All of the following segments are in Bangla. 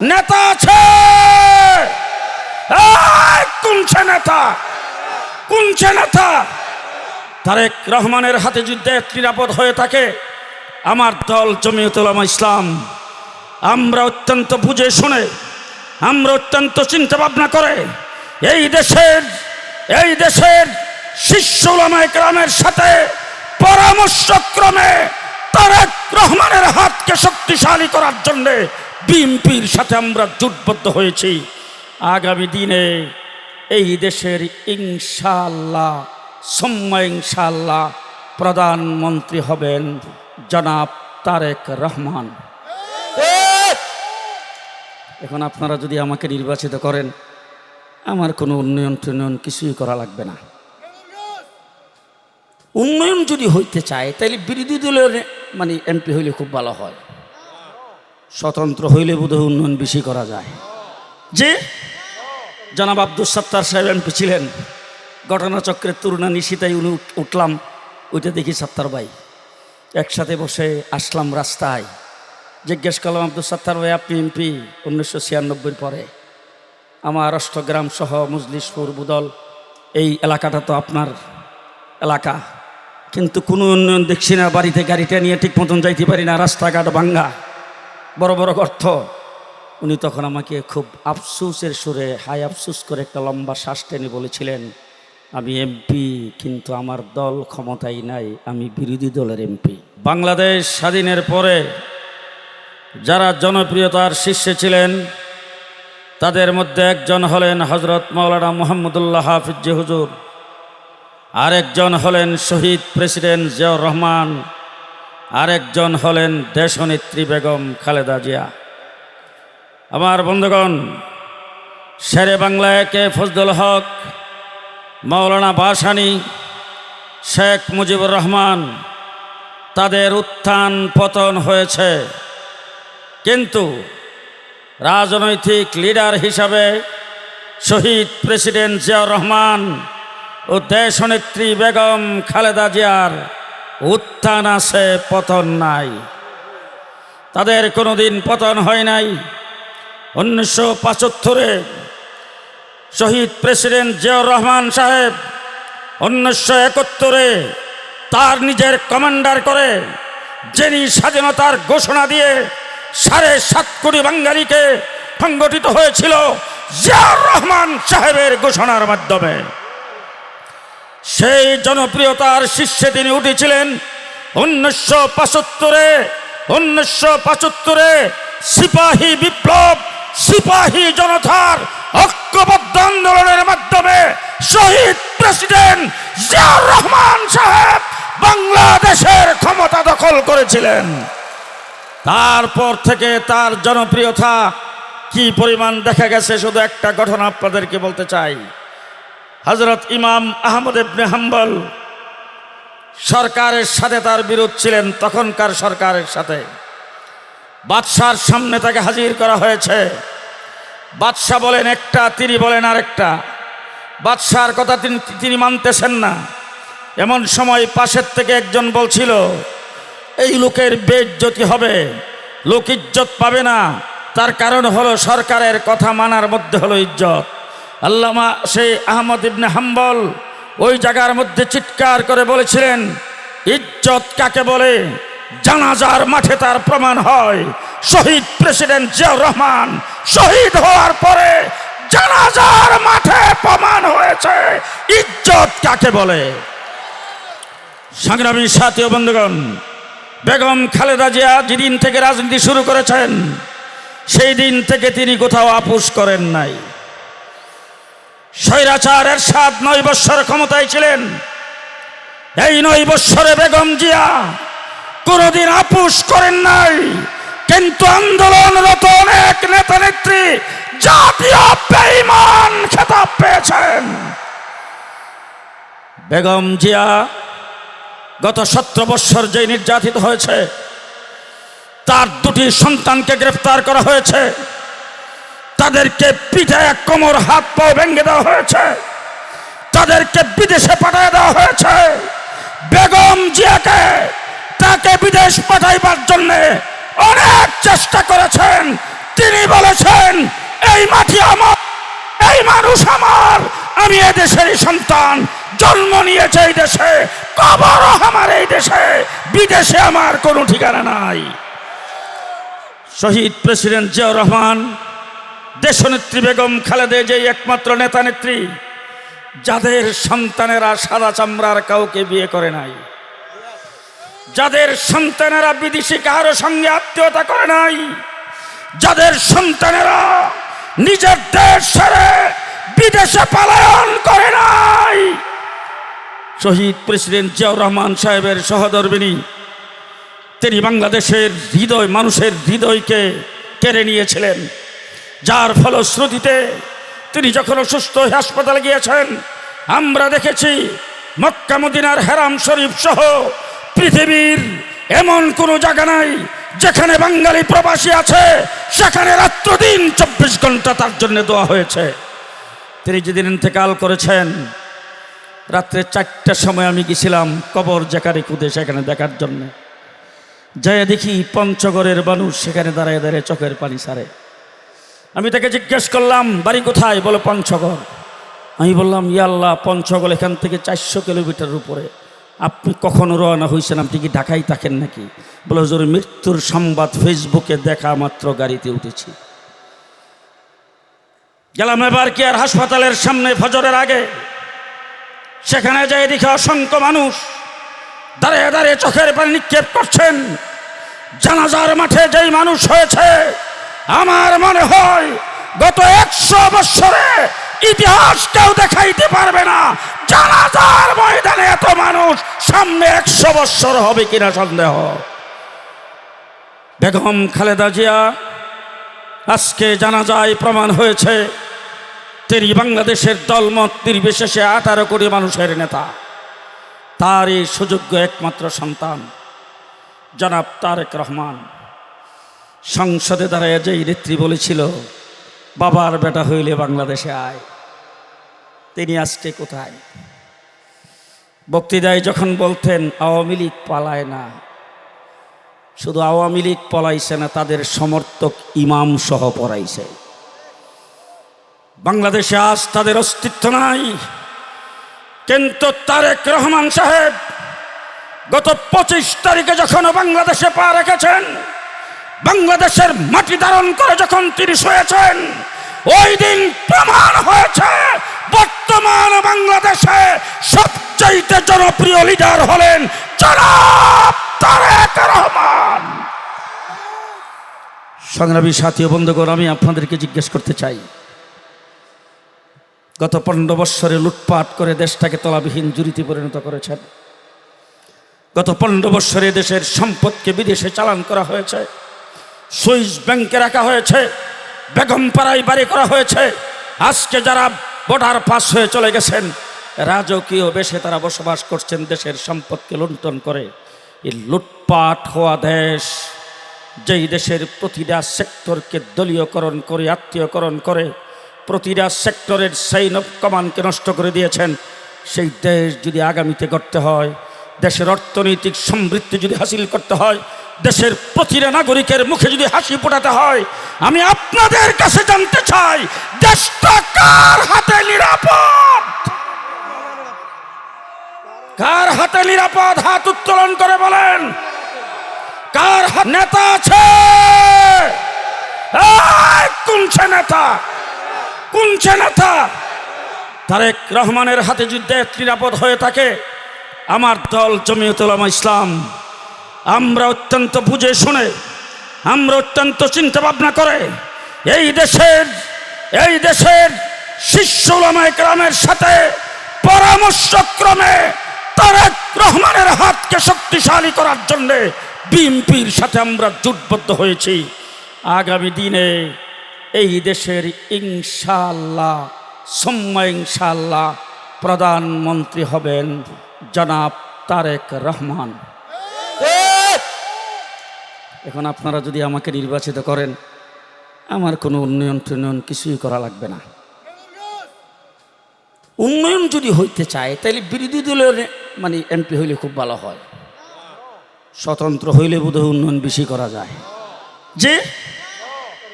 নেতা আছে। কোনছে নেতা? কোনছে নেতা? তারেক রহমানের হাতে যুদ্ধে নিরাপদ হয়ে থাকে আমার দল জমিয়তুলামা ইসলাম। আমরা অত্যন্ত বুঝে শুনে, আমরা অত্যন্ত চিন্তা ভাবনা করে, এই দেশের এই দেশের শিষ্য গ্রামের সাথে পরামর্শক্রমে তারেক রহমানের হাতকে শক্তিশালী করার জন্যে বিএনপির সাথে আমরা জোটবদ্ধ হয়েছি। আগামী দিনে এই দেশের ইনশাল্লাহ সম্মা ইনশাল্লাহ প্রধানমন্ত্রী হবেন জনাব তারেক রহমান। এখন আপনারা যদি আমাকে নির্বাচিত করেন, আমার কোনো উন্নয়ন টুন্নয়ন কিছুই করা লাগবে না। উন্নয়ন যদি হইতে চায় তাহলে বিরোধী দলের মানে এমপি হইলে খুব ভালো হয়। স্বতন্ত্র হইলে বোধহয় উন্নয়ন বেশি করা যায়। যে জনাব আব্দুল সত্তার সাহেব এমপি ছিলেন, ঘটনাচক্রের তুরুণা নিশিতাই উনি উঠলাম, ওইটা দেখি সত্তার ভাই। একসাথে বসে আসলাম রাস্তায়। জিজ্ঞেস করলাম আব্দুল সত্তার ভাই, আপনি এমপি উনিশশো ছিয়ানব্বইয়ের পরে আমার অষ্টগ্রাম সহ মজলিশপুর বুদল, এই এলাকাটা তো আপনার এলাকা। কিন্তু কোনো উন্নয়ন দেখছি না, বাড়িতে গাড়িটা নিয়ে ঠিক মতন যাইতে পারি না, রাস্তাঘাট ভাঙ্গা। বড় বড় গর্ত। উনি তখন আমাকে খুব আফসুসের সুরে হাই আফসুস করে একটা লম্বা শ্বাস টেনে বলেছিলেন, আমি এমপি, কিন্তু আমার দল ক্ষমতায় নাই, আমি বিরোধী দলের এমপি। বাংলাদেশ স্বাধীনের পরে যারা জনপ্রিয়তার শীর্ষে ছিলেন, তাদের মধ্যে একজন হলেন হজরত মৌলানা মোহাম্মদুল্লাহ হাফিজ হুজুর, আরেকজন হলেন শহীদ প্রেসিডেন্ট জিয়াউর রহমান আরেকজন হলেন দেশনেত্রী বেগম খালেদা জিয়া। আমার বন্ধুগণ, শেরে বাংলায় কে ফজলুল হক, মাওলানা বাসানি, শেখ মুজিবুর রহমান, তাদের উত্থান পতন হয়েছে। কিন্তু রাজনৈতিক লিডার হিসাবে শহীদ প্রেসিডেন্ট জিয়াউর রহমান ও দেশনেত্রী বেগম খালেদা জিয়ার উত্থান আছে, পতন নাই। তাদের কোনোদিন পতন হয় নাই। উনিশশো পঁচাত্তরে শহীদ প্রেসিডেন্ট জিয়াউর রহমান সাহেব উনিশশো একাত্তরে তার নিজের কমান্ডার করে যিনি স্বাধীনতার ঘোষণা দিয়ে সাড়ে সাত কোটি বাঙালিকে সংগঠিত হয়েছিল জিয়াউর রহমান সাহেবের ঘোষণার মাধ্যমে। সেই জনপ্রিয়তার শীর্ষে তিনি উঠেছিলেন উনিশশো পঁচাত্তরে উনিশশো পঁচাত্তরে সিপাহী বিপ্লব, সিপাহী জনতার ঐক্যবদ্ধ আন্দোলনের মাধ্যমে শহীদ প্রেসিডেন্ট জিয়াউর রহমান সাহেব বাংলাদেশের ক্ষমতা দখল করেছিলেন। তারপর থেকে তার জনপ্রিয়তা কি পরিমাণ দেখা গেছে, শুধু একটা ঘটনা আপনাদেরকে বলতে চাই। হজরত ইমাম আহমদ ইবনে হাম্বল সরকারের সাথে তার বিরোধ ছিলেন তখনকার সরকারের সাথে। বাদশার সামনে তাকে হাজির করা হয়েছে। বাদশাহ বলেন, একটা, তিনি বলেন আরেকটা। বাদশার কথা তিনি তিনি মানতেছেন না। এমন সময় পাশের থেকে একজন বলছিল, এই লোকের বেজ্জতি হবে, লোক ইজ্জত পাবে না। তার কারণ হলো সরকারের কথা মানার মধ্যে হলো ইজ্জত। আল্লামা সেই আহমদ ইবনে হাম্বল ওই জায়গার মধ্যে চিৎকার করে বলেছিলেন, ইজ্জত কাকে বলে? জানাজার মাঠে তার প্রমাণ হয়। শহীদ প্রেসিডেন্ট জিয়াউর রহমান শহীদ হওয়ার পরে জানাজার মাঠে প্রমাণ হয়েছে। ইজ্জত কাকে বলে? সংগ্রামী সাথী বন্ধুগণ, বেগম খালেদা জিয়া যেদিন থেকে রাজনীতি শুরু করেছেন, সেই দিন থেকে তিনি কোথাও আপোষ করেন নাই। স্বৈরাচার এরশাদ নয় বৎসর ক্ষমতায় ছিলেন। এই নয় বৎসরে বেগম জিয়া কোনোদিন আপোষ করেন নাই, কিন্তু আন্দোলনরত অনেক নেতা নেত্রী জাতীয় বেঈমান খেতাব পেয়েছেন। বেগম জিয়া গত সতেরো বৎসর যে নির্যাতিত হয়েছে, তার দুটি সন্তানকে গ্রেফতার করা হয়েছে। তাদেরকে পিঠায় কোমর, হাত পাও ভেঙে দেওয়া হয়েছে। তাদেরকে বিদেশে পাঠিয়ে দেওয়া হয়েছে। বেগম জিয়াকে তাকে বিদেশ পাঠাইবার জন্য অনেক চেষ্টা করেছেন। তিনি বলেছেন, এই মাটি আমার, এই মানুষ আমার, আমি এ দেশেরই সন্তান। জন্ম নিয়েছে এই দেশে, কবর আমার এই দেশে, বিদেশে আমার কোনো ঠিকানা নাই। শহীদ প্রেসিডেন্ট জিয়াউর রহমান দেশনেত্রী বেগম খালেদে যে একমাত্র নেতা নেত্রী যাদের সন্তানেরা সাদা চামড়ার কাউকে বিয়ে করে নাই, যাদের সন্তানেরা বিদেশি কারও সঙ্গে আত্মীয়তা করে নাই, যাদের সন্তানেরা নিজের দেশ ছেড়ে বিদেশে পলায়ন করে নাই। শহীদ প্রেসিডেন্ট জিয়াউর রহমান সাহেবের সহধর্মিনী তিনি বাংলাদেশের হৃদয়, মানুষের হৃদয়কে কেড়ে নিয়েছিলেন। যার ফলশ্রুতিতে তিনি যখন অসুস্থ হয়ে হাসপাতালে গিয়েছেন, আমরা দেখেছি মক্কা মদিনার হেরাম শরীফ সহ পৃথিবীর এমন কোনো জায়গা নাই যেখানে বাঙালি প্রবাসী আছে, সেখানে রাত্র দিন চব্বিশ ঘণ্টা তার জন্য দেওয়া হয়েছে। তিনি যেদিন ইন্তেকাল করেছেন, রাত্রে চারটার সময় আমি গেছিলাম কবর যেখানে খুদে সেখানে দেখার জন্য। যাই দেখি পঞ্চগড়ের মানুষ সেখানে দাঁড়ায় দাঁড়িয়ে চোখের পানি সারে। আমি তাকে জিজ্ঞেস করলাম, বাড়ি কোথায়? বলে, পঞ্চগড়। আমি বললাম ইয়াল্লাহ পঞ্চগড় এখান থেকে চারশো কিলোমিটার উপরে। আপনি কখনো রওনা হয়েছেন আপনি কি ঢাকায় থাকেন নাকি? বলে, হুজুর, মৃত্যুর সংবাদ ফেসবুকে দেখা মাত্র গাড়িতে উঠেছি। গেলাম এবার কি আর হাসপাতালের সামনে ফজরের আগে। সেখানে যাই দেখে অসংখ্য মানুষ দাঁড়িয়ে দাঁড়িয়ে চোখের পানি নিক্ষেপ করছেন। জানাজার মাঠে যেই মানুষ হয়েছে, আমার মনে হয় গত একশো বৎসরে ইতিহাস কেউ দেখাইতে পারবে না। জানাজার ময়দানে এত মানুষ, সামনে একশো বৎসর হবে কিনা সন্দেহ। বেগম খালেদা জিয়া, আজকে জানাজায় প্রমাণ হয়েছে, তিনি বাংলাদেশের দলমত নির্বিশেষে আঠারো কোটি মানুষের নেতা। তারই সুযোগ্য একমাত্র সন্তান, জনাব তারেক রহমান। সংসদে দাঁড়ায় যেই নেত্রী বলেছিল বাবার বেটা হইলে বাংলাদেশে আয়। তিনি আজকে কোথায়? বক্তৃতায় যখন বলতেন, আওয়ামী লীগ পালায় না। শুধু আওয়ামী লীগ পলাইছে না, তাদের সমর্থক ইমাম সহ পড়াইছে বাংলাদেশে আজ তাদের অস্তিত্ব নাই। কিন্তু তারেক রহমান সাহেব গত পঁচিশ তারিখে যখন বাংলাদেশে পা রেখেছেন, বাংলাদেশের মাটি ধারণ করে যখন তিনি শুয়েছেন ওই দিন প্রমাণ হয়েছে, বর্তমান বাংলাদেশে সবচাইতে জনপ্রিয় লিডার হলেন রহমান। সংগ্রামী সাথী বন্ধুগণ, আমি আপনাদেরকে জিজ্ঞেস করতে চাই। গত পনেরো বৎসরে লুটপাট করে দেশটাকে তলাবিহীন জুরিতে পরিণত করেছেন। গত পনেরো বৎসরে দেশের সম্পদকে বিদেশে চালান করা হয়েছে। সুইস ব্যাংকে রাখা হয়েছে। বেগমপাড়ায় বাড়ি করা হয়েছে। আজকে যারা বর্ডার পাস হয়ে চলে গেছেন, রাজকীয় বেশে তারা বসবাস করছেন দেশের সম্পদকে লুণ্ঠন করে। এই লুটপাট হওয়া দেশ, যেই দেশের প্রতিটা সেক্টরকে দলীয়করণ করে, আত্মীয়করণ করে, প্রতিটা সেক্টরের সেইন অফ কমান্ডকে নষ্ট করে দিয়েছেন, সেই দেশ যদি আগামীতে করতে হয়, দেশের অর্থনৈতিক সমৃদ্ধি যদি হাসিল করতে হয় দেশের প্রতিটা নাগরিকের মুখে যদি হাসি ফোটাতে হয়, আমি আপনাদের কাছে জানতে চাই, দেশটা কার হাতে নিরাপদ? কার হাতে নিরাপদ? হাত উত্তোলন করে বলেন। কার নেতা আছে? কোন নেতা? কোন সে নেতা? তারেক রহমানের হাতে যদি নিরাপদ হয়ে থাকে আমার দল জমিয়তুলামা ইসলাম। আমরা অত্যন্ত বুঝে শুনে, আমরা অত্যন্ত চিন্তা ভাবনা করে, এই দেশের এই দেশের শিষ্য উলামায়ে কেরামের সাথে পরামর্শক্রমে তারেক রহমানের হাতকে শক্তিশালী করার জন্য বিএনপির সাথে আমরা জোটবদ্ধ হয়েছি। আগামী দিনে এই দেশের ইনশাল্লাহ সম্মা ইনশাল্লাহ প্রধানমন্ত্রী হবেন জনাব তারেক রহমান। এখন আপনারা যদি আমাকে নির্বাচিত করেন, আমার কোনো উন্নয়ন টুন্নয়ন কিছুই করা লাগবে না। উন্নয়ন যদি হইতে চায় তাহলে বিরোধী দলের মানে এমপি হইলে খুব ভালো হয়। স্বতন্ত্র হইলে বোধহয় উন্নয়ন বেশি করা যায়। যে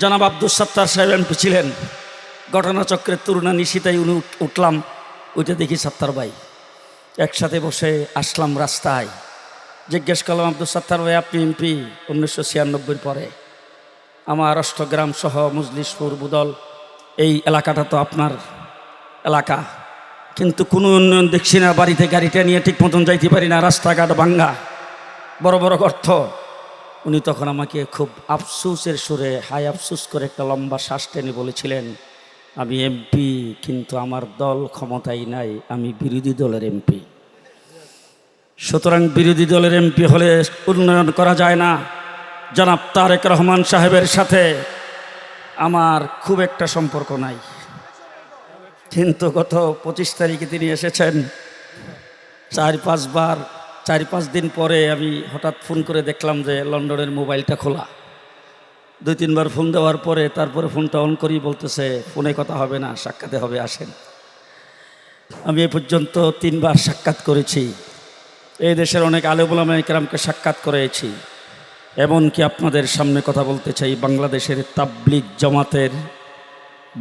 জনাব আব্দুল সত্তার সাহেব এমপি ছিলেন, ঘটনাচক্রের তুরুণা নিশিতাই উনি উঠলাম, ওইটা দেখি সত্তার ভাই। একসাথে বসে আসলাম রাস্তায়। জিজ্ঞেস করলাম, আব্দুল সত্তার ভাই আপনি এমপি উনিশশো ছিয়ানব্বইয়ের পরে আমার অষ্টগ্রাম সহ মজলিশপুর বুদল, এই এলাকাটা তো আপনার এলাকা। কিন্তু কোনো উন্নয়ন দেখছি না, বাড়িতে গাড়িটা নিয়ে ঠিক মতন যাইতে পারি না, রাস্তাঘাট ভাঙ্গা, বড় বড় গর্ত। উনি তখন আমাকে খুব আফসুসের সুরে হাই আফসুস করে একটা লম্বা শ্বাস টেনে বলেছিলেন, আমি এমপি কিন্তু আমার দল ক্ষমতাই নাই, আমি বিরোধী দলের এমপি সুতরাং বিরোধী দলের এমপি হলে উন্নয়ন করা যায় না। জনাব তারেক রহমান সাহেবের সাথে আমার খুব একটা সম্পর্ক নাই। কিন্তু গত পঁচিশ তারিখে তিনি এসেছেন। চার পাঁচবার চার পাঁচ দিন পরে আমি হঠাৎ ফোন করে দেখলাম যে লন্ডনের মোবাইলটা খোলা। দুই তিনবার ফোন দেওয়ার পরে তারপরে ফোনটা অন করি বলতেছে, ফোনে কথা হবে না, সাক্ষাতে হবে, আসেন। আমি এ পর্যন্ত তিনবার সাক্ষাৎ করেছি। এই দেশের অনেক আলেবুলামা একরামকে সাক্ষাৎ করেছি। এমনকি আপনাদের সামনে কথা বলতে চাই, বাংলাদেশের তাবলিগ জামাতের,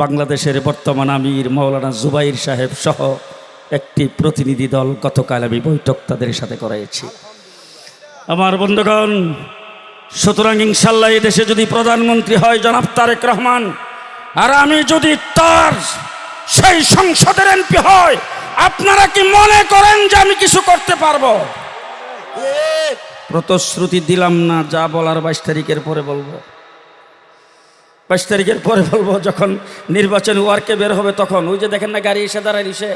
বাংলাদেশের বর্তমান আমির মৌলানা জুবাইর সাহেব সহ একটি প্রতিনিধি দল গতকাল আমি বৈঠক তাদের সাথে করেছি। আমার বন্ধুগণ, সুতরাং ইনশাল্লাহ এই দেশে যদি প্রধানমন্ত্রী হয় জনাব তারেক রহমান, আর আমি যদি তার সেই সংসদের এমপি হয় আপনারা কি মনে করেন যে আমি কিছু করতে পারব? প্রতিশ্রুতি দিলাম না, যা বলার বাইশ তারিখের পরে বলব। বাইশ তারিখের পরে বলব, যখন নির্বাচন ওয়ার্কে বের হবে তখন। ওই যে দেখেন না, গাড়ি এসে দাঁড়ায় নিষে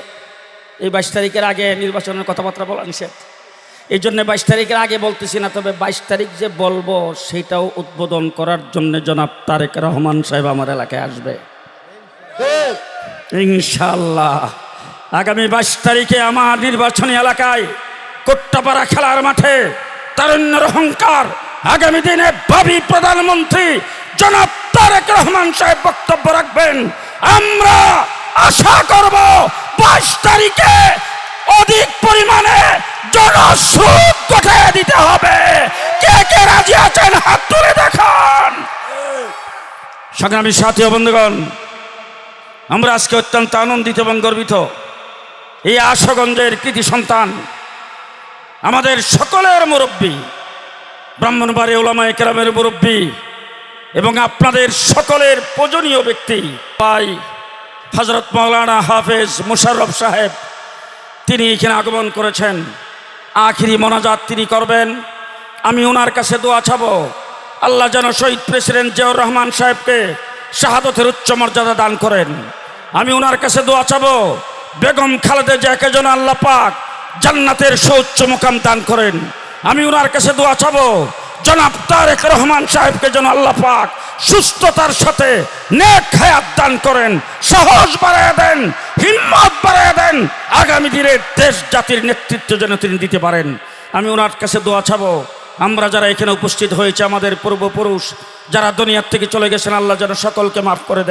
এই বাইশ তারিখের আগে নির্বাচনের কথাবার্তা বলা নিষেধ। এই জন্য বাইশ তারিখের আগে বলতেছি না, তবে বাইশ তারিখ যে বলব, সেটাও উদ্বোধন করার জন্য জনাব তারেক রহমান সাহেব আমার এলাকায় আসবে। ইনশাল্লাহ আগামী বাইশ তারিখে আমার নির্বাচনী এলাকায় কোট্টাপাড়া খেলার মাঠে তারুণ্যের অহংকার। আগামী দিনে ভাবি প্রধানমন্ত্রী জনাব তারেক রহমান সাহেব বক্তব্য রাখবেন। আমরা আশা করব বাইশ তারিখে অধিক পরিমাণে জনসুখ গঠিয়ে দিতে হবে। কে কে রাজি আছেন হাত তুলে দেখান। সংগ্রামী সাথী বন্ধুগণ, আমরা আজকে অত্যন্ত আনন্দিত এবং গর্বিত এই আশগঞ্জের কৃতি সন্তান, আমাদের সকলের মুরব্বী ব্রাহ্মণবাড়ি ওলামায় কেরামের মুরব্বী এবং আপনাদের সকলের পূজনীয় ব্যক্তি, ভাই হজরত মৌলানা হাফেজ মুশারফ সাহেব, তিনি এখানে আগমন করেছেন। আখিরি মোনাজাত তিনি করবেন। আমি ওনার কাছে দোয়া চাবো, আল্লাহ যেন শহীদ প্রেসিডেন্ট জিয়াউর রহমান সাহেবকে শাহাদতের উচ্চ মর্যাদা দান করেন। আমি ওনার কাছে দোয়া চাবো বেগম খালেদা জিয়াকে যেন আল্লাহ পাক জান্নাতের সৌচ্চ মুকাম দান করেন। আমি ওনার কাছে দোয়া চাবো, জনাব তারেক রহমান সাহেবকে যেন আল্লাহ পাক সুস্থতার সাথে নেক হায়াত দান করেন, সাহস বাড়ায় দেন, হিম্মত বাড়ায় দেন, আগামী দিনে দেশ জাতির নেতৃত্ব যেন তিনি দিতে পারেন। আমি ওনার কাছে দোয়া চাবো, আমরা যারা এখানে উপস্থিত হয়েছে আমাদের পূর্বপুরুষ, যারা দুনিয়ার থেকে চলে গেছেন, আল্লাহ যেন সকলকে মাফ করে দেন।